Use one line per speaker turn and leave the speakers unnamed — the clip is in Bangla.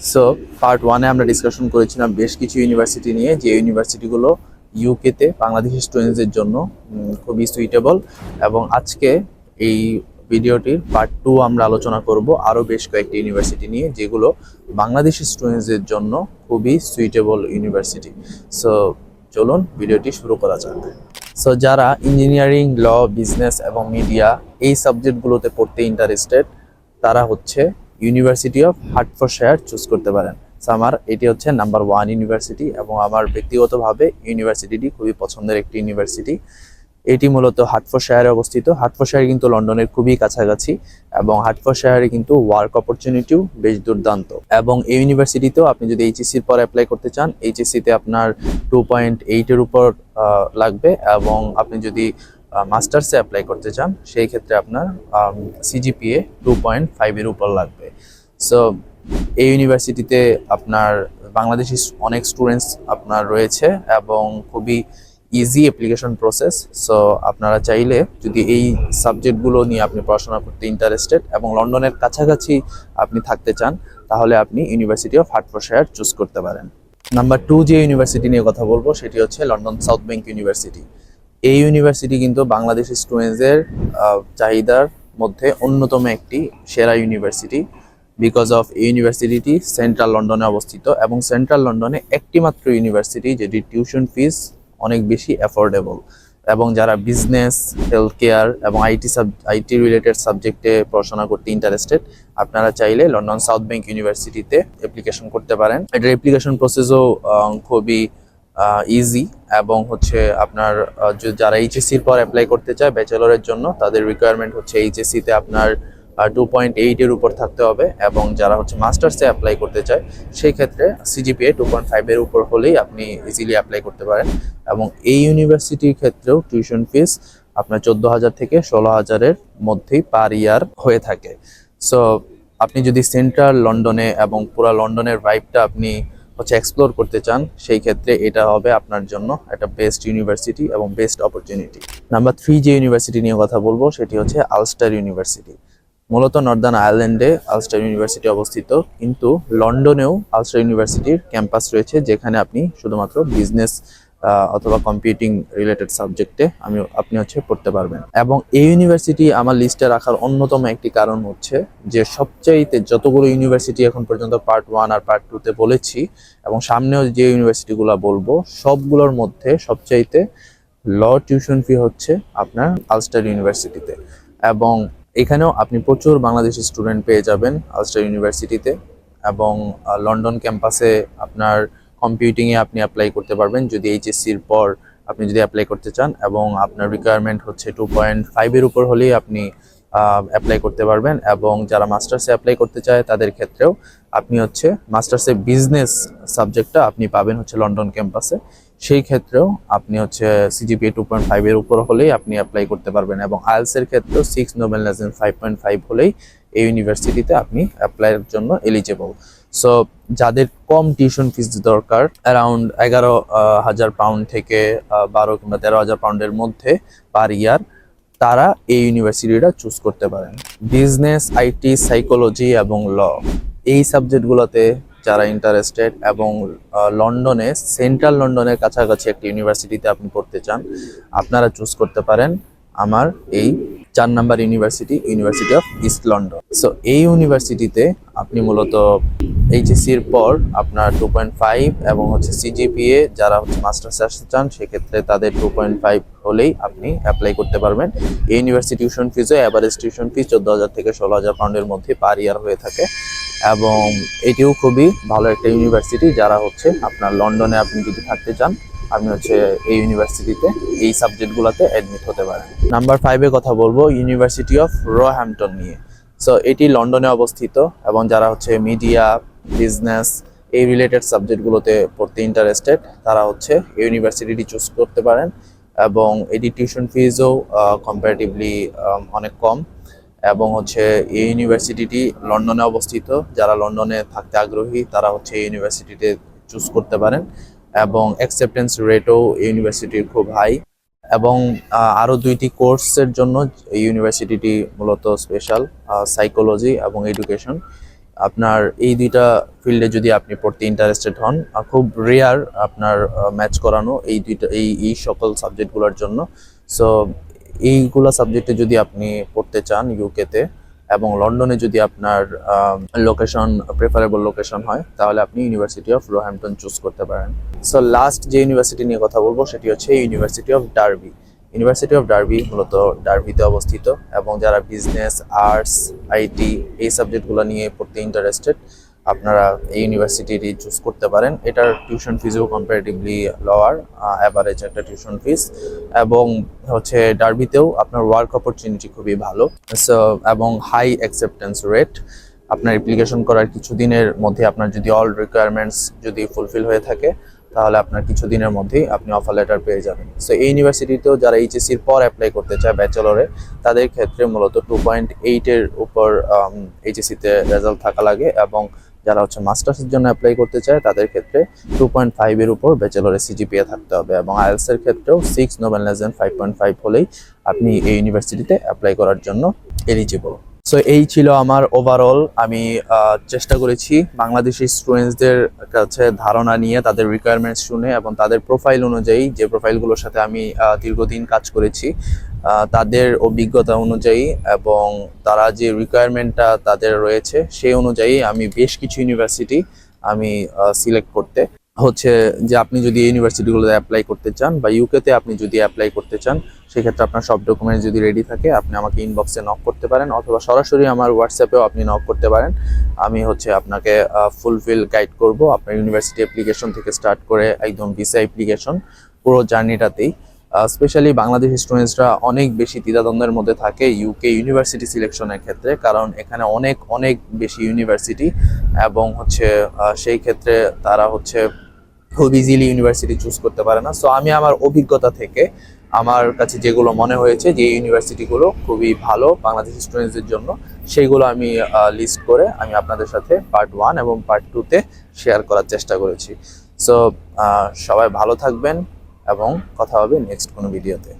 সো পার্ট ওয়ানে আমরা ডিসকাশন করেছিলাম বেশ কিছু ইউনিভার্সিটি নিয়ে, যে ইউনিভার্সিটিগুলো ইউকেতে বাংলাদেশি স্টুডেন্টসদের জন্য খুবই সুইটেবল এবং আজকে এই ভিডিওটির পার্ট টু আমরা আলোচনা করব আরও বেশ কয়েকটি ইউনিভার্সিটি নিয়ে, যেগুলো বাংলাদেশি স্টুডেন্টসদের জন্য খুবই সুইটেবল ইউনিভার্সিটি সো চলুন ভিডিওটি শুরু করা যাক। সো যারা ইঞ্জিনিয়ারিং ল বিজনেস এবং মিডিয়া এই সাবজেক্টগুলোতে পড়তে ইন্টারেস্টেড তারা হচ্ছে ইউনিভার্সিটি অফ হার্টফোর্ডশায়ার চুজ করতে পারেন। So, আমার এটি হচ্ছে নাম্বার ওয়ান ইউনিভার্সিটি এবং আমার ব্যক্তিগতভাবে ইউনিভার্সিটিটি খুবই পছন্দের একটি ইউনিভার্সিটি এটি মূলত হার্টফোর্ডশায়ারে অবস্থিত। হার্টফোর্ডশায়ার কিন্তু লন্ডনের খুবই কাছাকাছি এবং হার্টফোর্ডশায়ারে কিন্তু ওয়ার্ক অপরচুনিটিও বেশ দুর্দান্ত। এবং এই ইউনিভার্সিটিতেও আপনি যদি এইচএসসির পর অ্যাপ্লাই করতে চান এইচএসসিতে আপনার টু পয়েন্ট এইটের উপর লাগবে এবং আপনি যদি মাস্টার্সে অ্যাপ্লাই করতে চান সেই ক্ষেত্রে আপনার সিজিপিএ টু পয়েন্ট ফাইভের উপর লাগবে। সো এই ইউনিভার্সিটিতে আপনার বাংলাদেশি অনেক স্টুডেন্টস আপনার রয়েছে এবং খুবই ইজি অ্যাপ্লিকেশন প্রসেস সো আপনারা চাইলে যদি এই সাবজেক্টগুলো নিয়ে আপনি পড়াশোনা করতে ইন্টারেস্টেড এবং লন্ডনের কাছাকাছি আপনি থাকতে চান, তাহলে আপনি ইউনিভার্সিটি অফ হার্টফোর্ডশায়ার চুজ করতে পারেন। নাম্বার টু যে ইউনিভার্সিটি নিয়ে কথা বলব, সেটি হচ্ছে লন্ডন সাউথ ব্যাংক ইউনিভার্সিটি এই ইউনিভার্সিটি কিন্তু বাংলাদেশি স্টুডেন্টসদের চাহিদার মধ্যে অন্যতম একটি সেরা ইউনিভার্সিটি বিকজ অফ ইউনিভার্সিটিটি সেন্ট্রাল লন্ডনে অবস্থিত এবং সেন্ট্রাল লন্ডনে একটি মাত্র ইউনিভার্সিটি যেটি টিউশন ফিস অনেক বেশি অ্যাফোর্ডেবল এবং যারা বিজনেস হেলথ কেয়ার এবং আইটি সাব আইটি রিলেটেড সাবজেক্টে পড়াশোনা করতে ইন্টারেস্টেড আপনারা চাইলে লন্ডন সাউথ ব্যাংক ইউনিভার্সিটিতে অ্যাপ্লিকেশন করতে পারেন। এটার অ্যাপ্লিকেশন প্রসেসও খুবই ইজি এবং হচ্ছে আপনার যারা এইচএসসির পর অ্যাপ্লাই করতে চায় ব্যাচেলরের জন্য, তাদের রিকোয়ারমেন্ট হচ্ছে এইচএসসিতে আপনার টু পয়েন্ট এইটের উপর থাকতে হবে এবং যারা হচ্ছে মাস্টার্সে অ্যাপ্লাই করতে চায় সেই ক্ষেত্রে সিজিপিএ টু পয়েন্ট ফাইভের উপর হলেই আপনি ইজিলি অ্যাপ্লাই করতে পারেন। এবং এই ইউনিভার্সিটির ক্ষেত্রেও টিউশন ফিস আপনার চোদ্দ হাজার থেকে ষোলো হাজারের মধ্যেই পার ইয়ার হয়ে থাকে। সো আপনি যদি সেন্ট্রাল লন্ডনে এবং পুরা লন্ডনের ভাইবটা আপনি হচ্ছে এক্সপ্লোর করতে চান, সেই ক্ষেত্রে এটা হবে আপনার জন্য একটা বেস্ট ইউনিভার্সিটি এবং বেস্ট অপরচুনিটি নাম্বার থ্রি যে ইউনিভার্সিটি নিয়ে কথা বলব, সেটি হচ্ছে আলস্টার ইউনিভার্সিটি মূলত নর্দার্ন আয়ারল্যান্ডে আলস্টার ইউনিভার্সিটি অবস্থিত, কিন্তু লন্ডনেও আলস্টার ইউনিভার্সিটির ক্যাম্পাস রয়েছে যেখানে আপনি শুধুমাত্র বিজনেস অথবা কম্পিউটিং রিলেটেড সাবজেক্টে আমি, আপনি হচ্ছে পড়তে পারবেন। এবং এই ইউনিভার্সিটি আমার লিস্টে রাখার অন্যতম একটি কারণ হচ্ছে যে সবচাইতে যতগুলো ইউনিভার্সিটি এখন পর্যন্ত পার্ট ওয়ান আর পার্ট টুতে বলেছি, এবং সামনেও যে ইউনিভার্সিটিগুলো বলব, সবগুলোর মধ্যে সবচাইতে ল টিউশন ফি হচ্ছে আপনার আলস্টার ইউনিভার্সিটিতে। এবং এখানেও আপনি প্রচুর বাংলাদেশি স্টুডেন্ট পেয়ে যাবেন আলস্টার ইউনিভার্সিটিতে এবং লন্ডন ক্যাম্পাসে আপনার কম্পিউটিংয়ে আপনি অ্যাপ্লাই করতে পারবেন যদি এইচএসসির পর আপনি যদি অ্যাপ্লাই করতে চান এবং আপনার রিকোয়ারমেন্ট হচ্ছে টু পয়েন্ট ফাইভের উপর হলেই আপনি অ্যাপ্লাই করতে পারবেন এবং যারা মাস্টার্সে অ্যাপ্লাই করতে চায় তাদের ক্ষেত্রেও আপনি হচ্ছে মাস্টার্সে বিজনেস সাবজেক্টটা আপনি পাবেন হচ্ছে লন্ডন ক্যাম্পাসে সেই ক্ষেত্রেও আপনি হচ্ছে সিজিপিএ টু পয়েন্ট ফাইভের উপর হলেই আপনি অ্যাপ্লাই করতে পারবেন এবং আইএলসের ক্ষেত্রেও six no band less than five point five হলেই এই ইউনিভার্সিটিতে আপনি অ্যাপ্লাইয়ের জন্য এলিজেবল সো যাদের কম টিউশন ফিস দরকার অ্যারাউন্ড এগারো হাজার পাউন্ড থেকে বারো কিংবা তেরো হাজার পাউন্ডের মধ্যে পার ইয়ার তারা এই ইউনিভার্সিটিটা চুজ করতে পারেন। বিজনেস আইটি সাইকোলজি এবং ল এই সাবজেক্টগুলোতে যারা ইন্টারেস্টেড এবং লন্ডনে সেন্ট্রাল লন্ডনের কাছাকাছি একটি ইউনিভার্সিটিতে আপনি পড়তে চান, আপনারা চুজ করতে পারেন আমার এই চার number university university of East London so এই ইউনিভার্সিটিতে আপনি মূলত এইচএসসির পর আপনার টু পয়েন্ট ফাইভ এবং হচ্ছে সিজিপিএ যারা হচ্ছে মাস্টার্সে আসতে চান, সেক্ষেত্রে তাদের টু পয়েন্ট ফাইভ হলেই আপনি অ্যাপ্লাই করতে পারবেন। এই ইউনিভার্সিটি টিউশন ফিজও অ্যাভারেজ টিউশন ফিজ চোদ্দ হাজার থেকে ষোলো হাজার পাউন্ডের মধ্যে পার ইয়ার হয়ে থাকে। এবং এটিও খুবই ভালো একটা ইউনিভার্সিটি যারা হচ্ছে আপনার লন্ডনে আপনি যদি থাকতে চান, আপনি হচ্ছে এই ইউনিভার্সিটিতে এই সাবজেক্টগুলোতে অ্যাডমিট হতে পারেন। নাম্বার ফাইভে কথা বলব ইউনিভার্সিটি অফ রোহ্যাম্পটন নিয়ে। সো এটি লন্ডনে অবস্থিত এবং যারা হচ্ছে মিডিয়া বিজনেস এই রিলেটেড সাবজেক্টগুলোতে পড়তে ইন্টারেস্টেড তারা হচ্ছে ইউনিভার্সিটিটি চুজ করতে পারেন এবং এটি টিউশন ফিজও কম্পারেটিভলি অনেক কম। এবং হচ্ছে এই ইউনিভার্সিটিটি লন্ডনে অবস্থিত। যারা লন্ডনে থাকতে আগ্রহী, তারা হচ্ছে এই ইউনিভার্সিটিতে চুজ করতে পারেন এবং অ্যাকসেপ্টেন্স রেটও এই ইউনিভার্সিটির খুব হাই এবং আরও দুইটি কোর্সের জন্য এই ইউনিভার্সিটিটি মূলত স্পেশাল সাইকোলজি এবং এডুকেশন আপনার এই দুইটা ফিল্ডে যদি আপনি পড়তে ইন্টারেস্টেড হন খুব রেয়ার আপনার ম্যাচ করানো এই দুইটা, এই এই সকল সাবজেক্টগুলোর জন্য। সো এইগুলা সাবজেক্টে যদি আপনি পড়তে চান ইউকেতে এবং লন্ডনে যদি আপনার লোকেশন প্রেফারেবল লোকেশন হয়, তাহলে আপনি ইউনিভার্সিটি অফ রোহ্যাম্পটন চুজ করতে পারেন। সো লাস্ট যে ইউনিভার্সিটি নিয়ে কথা বলব, সেটি হচ্ছে university of Derby university of Derby মূলত ডার্বিতে অবস্থিত এবং যারা বিজনেস আর্টস আইটি এই সাবজেক্টগুলো নিয়ে পড়তে ইন্টারেস্টেড আপনারা এই ইউনিভার্সিটি চুজ করতে পারেন। এটার টিউশন ফিজও কম্পারেটিভলি লোয়ার অ্যাভারেজ একটা টিউশন ফিস এবং হচ্ছে ডার্বিতেও আপনার ওয়ার্ক অপরচুনিটি খুবই ভালো। সো এবং হাই অ্যাকসেপ্টেন্স রেট আপনার অ্যাপ্লিকেশন করার কিছুদিনের মধ্যে আপনার যদি অল রিকোয়ারমেন্টস যদি ফুলফিল হয়ে থাকে, তাহলে আপনার কিছুদিনের মধ্যেই আপনি অফার লেটার পেয়ে যাবেন। সো এই ইউনিভার্সিটিতেও যারা এইচএসির পর অ্যাপ্লাই করতে চায় ব্যাচেলরে তাদের ক্ষেত্রে মূলত টু পয়েন্ট এইটের উপর এইচএসিতে রেজাল্ট থাকা লাগে এবং যারা হচ্ছে মাস্টার্সের জন্য অ্যাপ্লাই করতে চায়, তাদের ক্ষেত্রে টু পয়েন্ট ফাইভের উপর ব্যাচেলরে সিজিপিএ থাকতে হবে এবং আইএলসের ক্ষেত্রেও six no band less than five point five হলেই আপনি এই ইউনিভার্সিটিতে অ্যাপ্লাই করার জন্য এলিজিবল সো এই ছিল আমার ওভারঅল আমি চেষ্টা করেছি বাংলাদেশি স্টুডেন্টসদের কাছে ধারণা নিয়ে, তাদের রিকোয়ারমেন্টস শুনে এবং তাদের প্রোফাইল অনুযায়ী যে প্রোফাইলগুলোর সাথে আমি দীর্ঘদিন কাজ করেছি তাদের অভিজ্ঞতা অনুযায়ী এবং তারা যে রিকোয়ারমেন্টটা তাদের রয়েছে, সেই অনুযায়ী আমি বেশ কিছু ইউনিভার্সিটি আমি সিলেক্ট করতে। হচ্ছে যে আপনি যদি ইউনিভার্সিটিগুলোতে অ্যাপ্লাই করতে চান বা ইউকেতে আপনি যদি অ্যাপ্লাই করতে চান, সেক্ষেত্রে আপনার সব ডকুমেন্টস যদি রেডি থাকে, আপনি আমাকে ইনবক্সে নক করতে পারেন অথবা সরাসরি আমার হোয়াটসঅ্যাপেও আপনি নক করতে পারেন। আমি হচ্ছে আপনাকে ফুলফিল গাইড করব। আপনার ইউনিভার্সিটি অ্যাপ্লিকেশন থেকে স্টার্ট করে একদম ভিসা অ্যাপ্লিকেশন পুরো জার্নিটাতেই স্পেশালি বাংলাদেশ স্টুডেন্টসরা অনেক বেশি দ্বিধাদ্বন্দ্বের মধ্যে থাকে ইউকে ইউনিভার্সিটি সিলেকশনের ক্ষেত্রে, কারণ এখানে অনেক অনেক বেশি ইউনিভার্সিটি এবং হচ্ছে সেই ক্ষেত্রে তারা হচ্ছে খুব ইজিলি ইউনিভার্সিটি চুজ করতে পারে না। সো আমি আমার অভিজ্ঞতা থেকে আমার কাছে যেগুলো মনে হয়েছে যে ইউনিভার্সিটিগুলো খুবই ভালো বাংলাদেশ স্টুডেন্টসদের জন্য সেইগুলো আমি লিস্ট করে আমি আপনাদের সাথে পার্ট ওয়ান এবং পার্ট টুতে শেয়ার করার চেষ্টা করেছি। সো সবাই ভালো থাকবেন। এবং কথা হবে নেক্সট কোনো ভিডিওতে